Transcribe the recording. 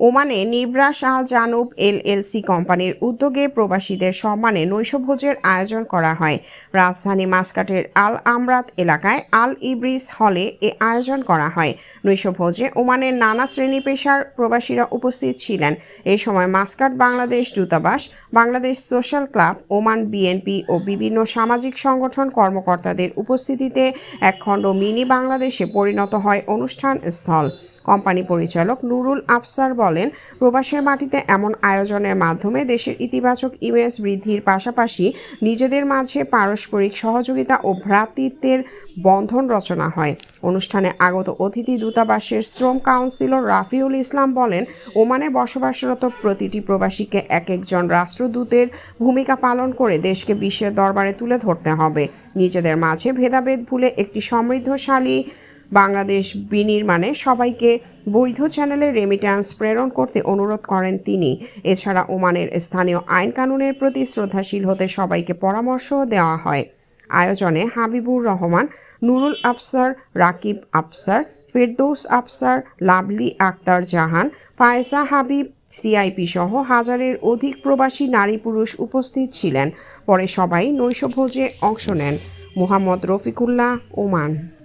ওমানে নিবরা শাহ জানুব এল এলএলসি কোম্পানির উদ্যোগে প্রবাসীদের সম্মানে নৈশভোজের আয়োজন করা হয়। রাজধানী মাস্কাটের আল আমরাত এলাকায় আল ইব্রিস হলে এ আয়োজন করা হয়। নৈশভোজে ওমানের নানা শ্রেণি পেশার প্রবাসীরা উপস্থিত ছিলেন। এ সময় মাস্কাট বাংলাদেশ দূতাবাস, Bangladesh social club, Oman BNP ও বিভিন্ন সামাজিক সংগঠন কর্মকর্তাদের উপস্থিতিতে একখণ্ড মিনি বাংলাদেশে পরিণত হয় অনুষ্ঠান স্থল। কোম্পানি পরিচালক নুরুল আফসার বলেন, প্রবাসের মাটিতে এমন আয়োজনের মাধ্যমে দেশের ইতিবাচক ইমেজ বৃদ্ধির পাশাপাশি নিজেদের মাঝে পারস্পরিক সহযোগিতা ও ভ্রাতৃত্বের বন্ধন রচনা হয়। অনুষ্ঠানে আগত অতিথি দূতাবাসের শ্রম কাউন্সিলর রাফিউল ইসলাম বলেন, ওমানে বসবাসরত প্রতিটি প্রবাসীকে এক একজন রাষ্ট্রদূতের ভূমিকা পালন করে দেশকে বিশ্বের দরবারে তুলে ধরতে হবে। নিজেদের মাঝে ভেদাভেদ ভুলে একটি সমৃদ্ধশালী বাংলাদেশ বিনির্মাণে সবাইকে বৈধ চ্যানেলে রেমিট্যান্স প্রেরণ করতে অনুরোধ করেন তিনি। এছাড়া ওমানের স্থানীয় আইন কানুনের প্রতি শ্রদ্ধাশীল হতে সবাইকে পরামর্শ দেওয়া হয়। আয়োজনে হাবিবুর রহমান, নুরুল আফসার, রাকিব আফসার, ফেরদৌস আফসার, লাভলি আক্তার জাহান, ফায়সা হাবিব সিআইপি সহ হাজারের অধিক প্রবাসী নারী পুরুষ উপস্থিত ছিলেন। পরে সবাই নৈশভোজে অংশ নেন। মোহাম্মদ রফিকুল্লাহ, ওমান।